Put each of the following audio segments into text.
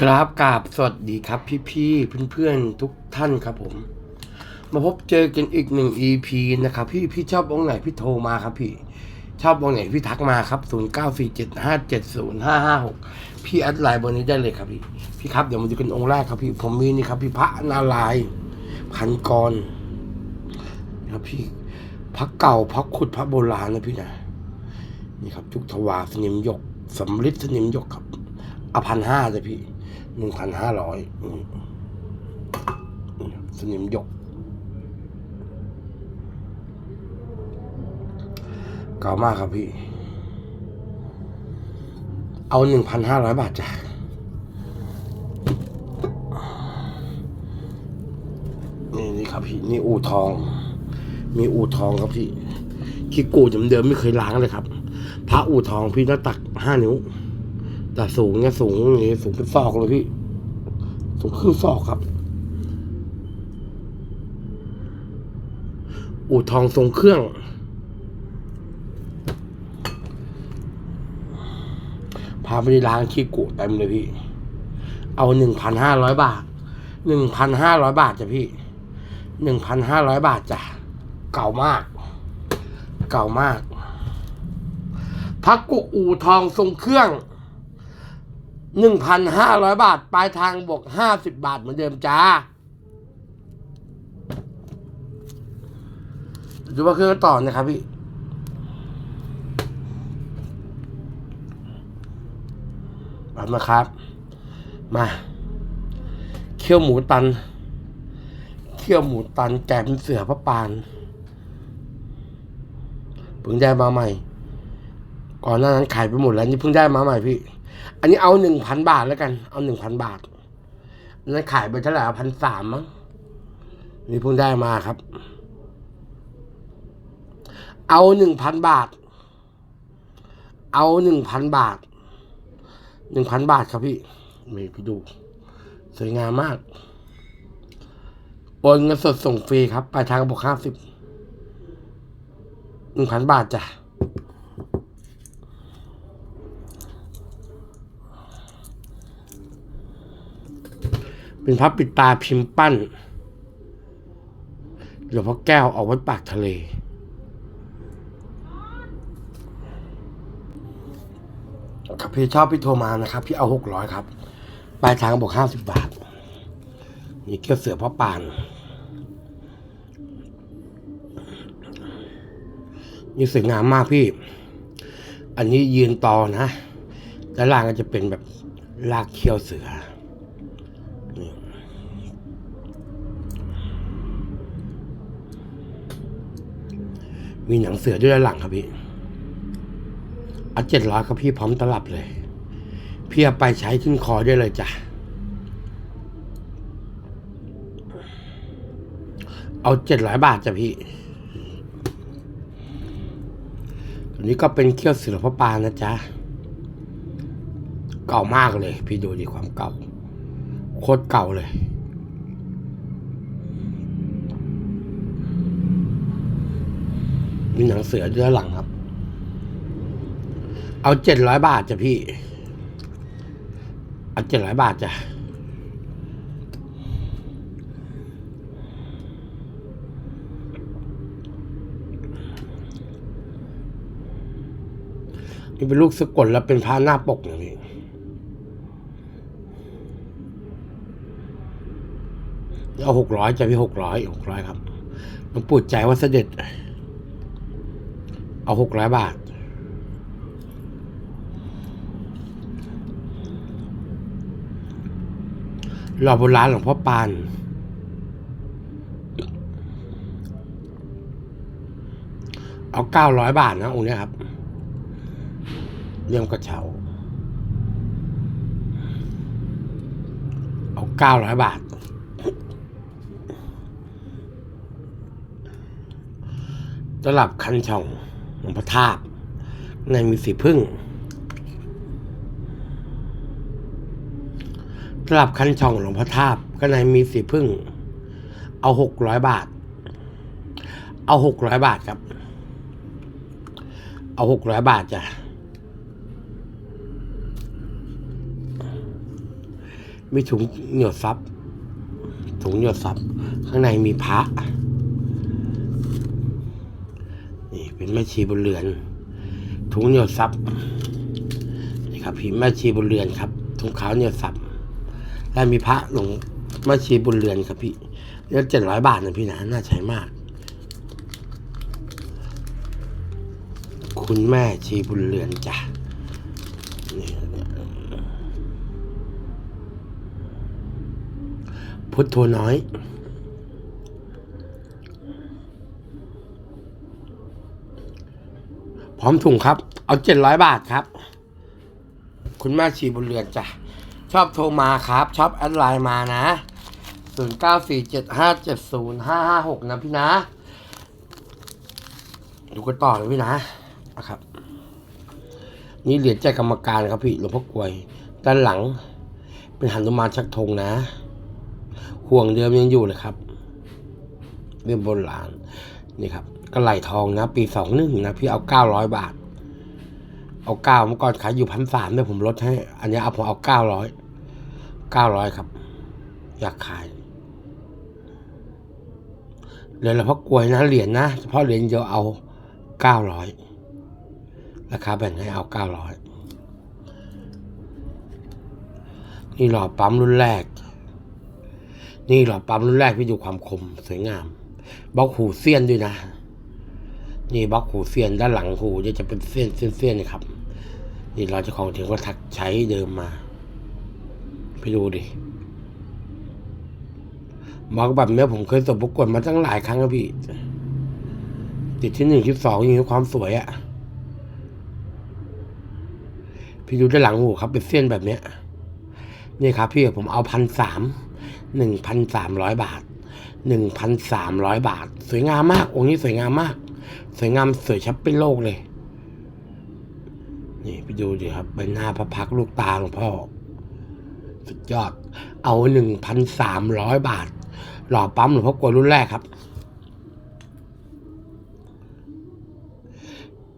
ครับกราบสวัสดีครับพี่ๆเพื่อนๆทุกท่านครับผม มาพบเจอกันอีกหนึ่ง EP นะครับ พี่พี่ชอบองไหนพี่โทรมาครับพี่ ชอบองไหนพี่ทักมาครับ 0 9 4 7 5 7 0 5 5 6 พี่แอดไลน์บอร์นี้ได้เลยครับพี่พี่ครับเดี๋ยวมาดูกันองค์แรกครับพี่ผมมีนี่ครับ พี่พระนารายพันกรนะครับพี่พระเก่าพระขุดพระโบราณนะพี่นะนี่ครับจุกทวาสนิมหยกสำลิดสนิมหยกครับอพันห้าเลยพี่ หนึ่งพันห้าร้อยสนิมหยกเก่ามากครับพี่ เอาหนึ่งพันห้าร้อยบาทจ้ะนี่นี่ครับพี่นี่อู่ทอง มีอู่ทองครับพี่ขี้กูดเดิมๆไม่เคยล้างเลยครับ พระอู่ทองพี่หน้าตักห้านิ้ว แต่สูงเนี่ยสูงอย่างนี้สูงเป็นศอกเลยพี่ สูงครึ่งศอกครับ อู่ทองทรงเครื่อง พาไปล้างขี้กูเต็มเลยพี่ เอาหนึ่งพันห้าร้อยบาทหนึ่งพันห้าร้อยบาทจ้ะพี่หนึ่งพันห้าร้อยบาทจ้ะ เก่ามาก เก่ามากพักกุอู่ทองทรงเครื่อง หนึ่งพันห้าร้อยบาท ปลายทางบวกห้าสิบบาทเหมือนเดิมจ้าดูว่าเครื่องต่อนะครับพี่เอามาครับ มา เคี่ยวหมูตัน เคี่ยวหมูตันแกะเป็นเสือพระปานเพิ่งได้มาใหม่ ก่อนหน้านั้นขายไปหมดแล้วนี่เพิ่งได้มาใหม่พี่ อันนี้เอาหนึ่งพันบาทแล้วกัน เอาหนึ่งพันบาทนั้นขายไปเท่าไหร่พันสามมั้งนี่เพิ่งได้มาครับ เอาหนึ่งพันบาท เอาหนึ่งพันบาทหนึ่งพันบาทครับพี่มีพี่ดู สวยงามมาก โอนเงินสดส่งฟรีครับปลายทางบอกห้าสิบหนึ่งพันบาทจ้ะ เป็นพับปิดตาพิมพ์ปั้นหลวงพ่อแก้วเอาไว้ปากทะเล ครับพี่ชอบพี่โทรมานะครับ พี่เอาหกร้อยครับ ปลายทางบอกห้าสิบบาท นี่เกี่ยวเสือพ่อปาน นี่สวยงามมากพี่ อันนี้ยืนต่อนะด้านล่างก็จะเป็นแบบลากเขี้ยวเสือนี่ มีหนังเสือด้วยด้านหลังครับพี่เอาเจ็ดร้อยครับพี่พร้อมตลับเลย พี่เอาไปใช้ขึ้นคอได้เลยจ้ะ เอาเจ็ดร้อยบาทจ้ะพี่ตัวนี้ก็เป็นเขี้ยวเสือพระปานะจ๊ะ เก่ามากเลย พี่ดูดิความเก่า โคตรเก่าเลย มีหนังเสือด้วยด้านหลังครับ เอาเจ็ดร้อยบาทจ้ะพี่ เอาเจ็ดร้อยบาทจ้ะนี่เป็นลูกสะกดแล้วเป็นพระหน้าปกนะพี่เอาหกร้อยจะพี่หกร้อยหกร้อยครับหลวงปู่ใจว่าเสด็จ เอาหกร้อยบาท รอโบราณหลวงพ่อปานเอาเก้าร้อยบาทนะองค์นี้ครับเลี่ยมกระเช้าเอาเก้าร้อยบาท ตลับคันช่อง หลวงพระธาตุในมีสีพึ่งตลับคันช่องหลวงพระธาตุก็ในมีสีพึ่ง เอาหกร้อยบาท เอาหกร้อยบาทครับ เอาหกร้อยบาทจ้ะมีถุงเหนียวซับถุงเหนียวซับข้างในมีพระ ป็นแม่ชีบนเรือน ถุงเหนียวซับนี่ครับพี่แม่ชีบนเรือนครับถุงขาวเหนียวซับแล้วมีพระหลวงแม่ชีบนเรือนครับพี่เรียเจ็ดร้อยบาทนะพี่นะน่าใช้มาก คุณแม่ชีบุญเรือนจ้ะนี่พุทโธน้อย พร้ อมถุงครับ เอาเจ็ดร้อยบาทครับ คุณแม่ชีบุญเรือนจ้ะ ชอบโทรมาครับ ชอบแอดไลน์มานะศูนย์เก้าสี่เจ็ดห้าเจ็ดศูนย์ห้าห้าหกนะพี่นะ ดูกันต่อเลยพี่นะนะครับ นี่เหรียญใจกรรมการครับพี่หลวงพ่อกลวย ด้านหลัง เป็นหันุมานชักธงนะ ห่วงเดิมยังอยู่เลยครับเรื่องโบราณนี่ครับ กไหลทองนะ ปีสองหนึ่งนะ พี่เอาเก้าร้อยบาท เอาเก้าเมื่อก่อนขายอยู่พันสามเนี่ยผมลดให้ อันนี้เอาผมเอาเก้าร้อยเก้าร้อยครับ อยากขายเหรียญหลวงพ่อกลวยนะเหรียญนะเฉพาะเหรียญเดียวเอาเก้าร้อยราคาแบ่งให้เอาเก้าร้อยนี่หล่อปั๊มรุ่นแรก นี่หล่อปั๊มรุ่นแรกพี่ดูความคมสวยงามบล็อกหูเสี้ยนด้วยนะ นี่บล็อกหูเสี้ยนด้านหลังหูจะเป็นเส้นเส้นเส้นครับ นี่เราจะของถึงก็ทักใช้เดิมมา ไปดูดิบล็อกแบบนี้ผมเคยส่งประกวดมาตั้งหลายครั้งแล้วพี่ติดที่หนึ่งที่สองอย่างความสวยอะพี่ดูด้านหลังหูครับเป็นเส้นแบบเนี้ยนี่ครับพี่ผมเอาพันสามหนึ่งพันสามร้อยบาทหนึ่งพันสามร้อยบาท สวยงามมากองค์นี้สวยงามมาก สวยงามสวยชับเป็นโลกเลย นี่ไปดูดิครับใบหน้าพระพักลูกตาหลวงพ่อ สุดยอด เอาหนึ่งพันสามร้อยบาท หล่อปั๊มหลวงพ่อกวรุ่นแรกครับ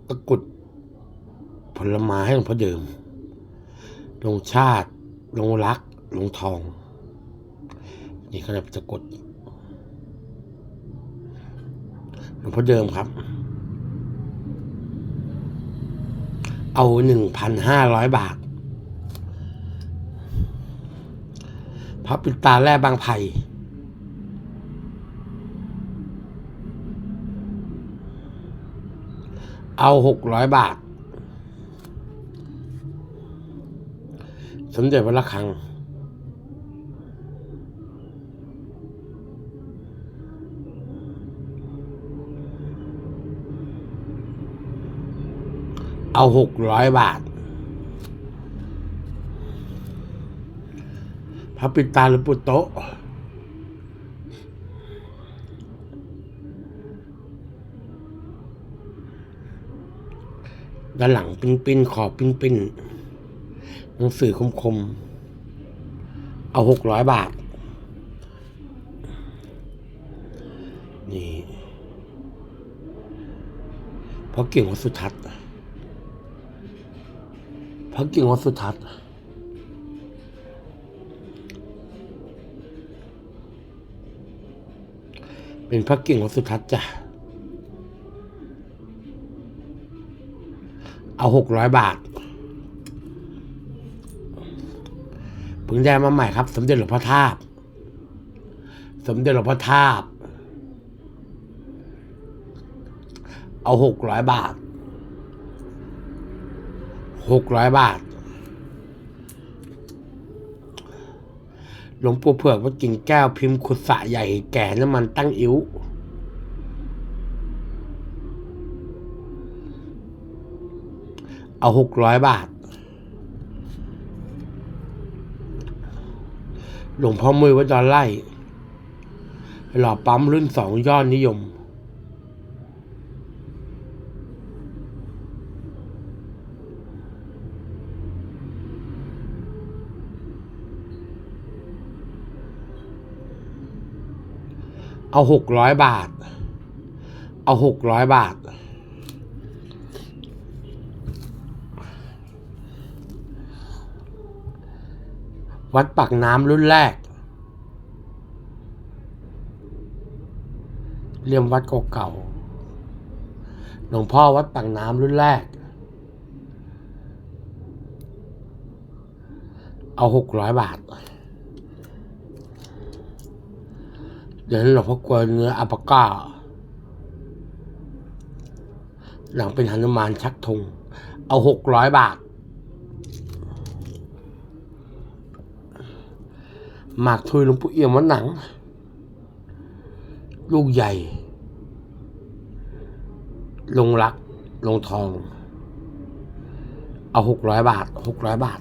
ตะกุดผลไม้ให้หลวงพ่อเดิม ลงชาติ ลงรัก ลงทอง นี่เขาเรียกตะกุดหลว งพ่อเดิมครับ เอาหนึ่งพันห้าร้อยบาทพระปิดตาแร่บางไผ่เอาหกร้อยบาท สมเด็จวัดระฆัง เอาหกร้อยบาทพระปิตาหรือปุตโตด้านหลังปิ้นปิ้นขอบปิ้นปิ้นหนังสือคมคม เอาหกร้อยบาท นี่เพราะเก่งวัดสุทัศน์ ระเก่งวัดสุทัศน์เป็นพระกิ่งวัดสุทัศน์จ้ะ เอาหกร้อยบาทเพิ่งได้มาใหม่ครับ สมเด็จหลวงพ่อทาบ สมเด็จหลวงพ่อทาบ เอาหกร้อยบาท หกร้อยบาท หลวงปู่เผือกวัดกิ่งแก้วพิมพ์ขุดสะใหญ่แก่น้ำมันตั้งอิ้วเอาหกร้อยบาท หลวงพ่อมือวัดดอนไล่หล่อปั๊มรุ่นสองยอดนิยม เอาหกร้อยบาท เอาหกร้อยบาท วัดปากน้ำรุ่นแรก เลี่ยมวัดเก่าๆหลวงพ่อวัดปากน้ำรุ่นแรก เอาหกร้อยบาท เดี๋ยวหลวงพ่อกลัวเนื้ออัปปะก้า หลังเป็นหนุมานชักธงเอาหกร้อยบาท หมากทุยหลวงปู่เอี่ยมวัดหนัง ลูกใหญ่ ลงรัก ลงทอง เอาหกร้อยบาทหกร้อยบาท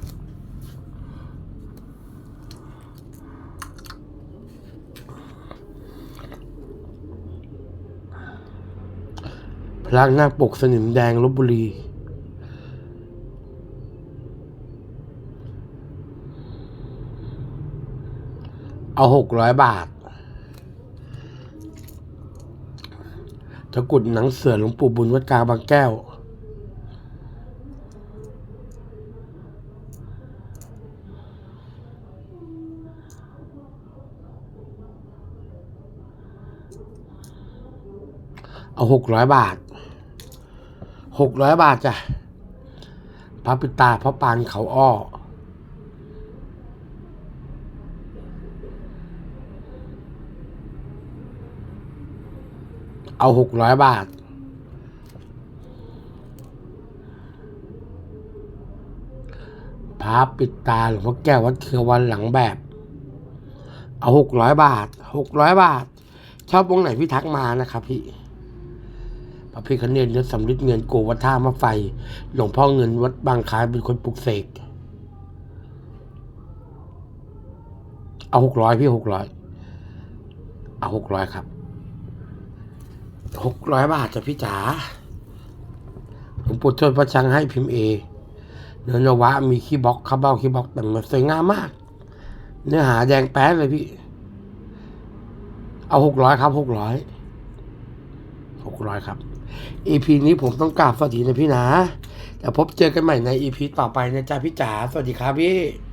พระนาคปกสนิมแดงลบบุรี เอาหกร้อยบาทตะกรุดหนังเสือหลวงปู่บุญวัดกลางบางแก้ว เอาหกร้อยบาท หกร้อยบาทจ้ะพระปิตาพระปานเขาอ้อเอาหกร้อยบาท พระปิดตาหลวงพ่อแก้ววัดเทือวันหลังแบบ เอาหกร้อยบาทหกร้อยบาท ชอบวงไหนพี่ทักมานะครับพี่ ระพิคเนตเนื้อสำริดเงินโกวัดท่ามะไฟ หลวงพ่อเงินวัดบางคล้ายเป็นคนปลุกเสก เอาหกร้อยพี่หกร้อยเอาหกร้อยครับหกร้อยบาทจ้ะพี่จ๋าหลวงปู่ทวดพระชังให้พิมพ์เอเนื้อนวะมีขี้บล็อกคาเบ้าขี้บล็อกแต่งมาสวยงามมาก เนื้อหาแดงแป๊ดเลยพี่ เอาหกร้อยครับหกร้อยหกร้อยครับ EP นี้ผมต้องกราบสวัสดีนะพี่นะแต่พบเจอกันใหม่ใน EP ต่อไปนะจ๊ะพี่จ๋าสวัสดีครับพี่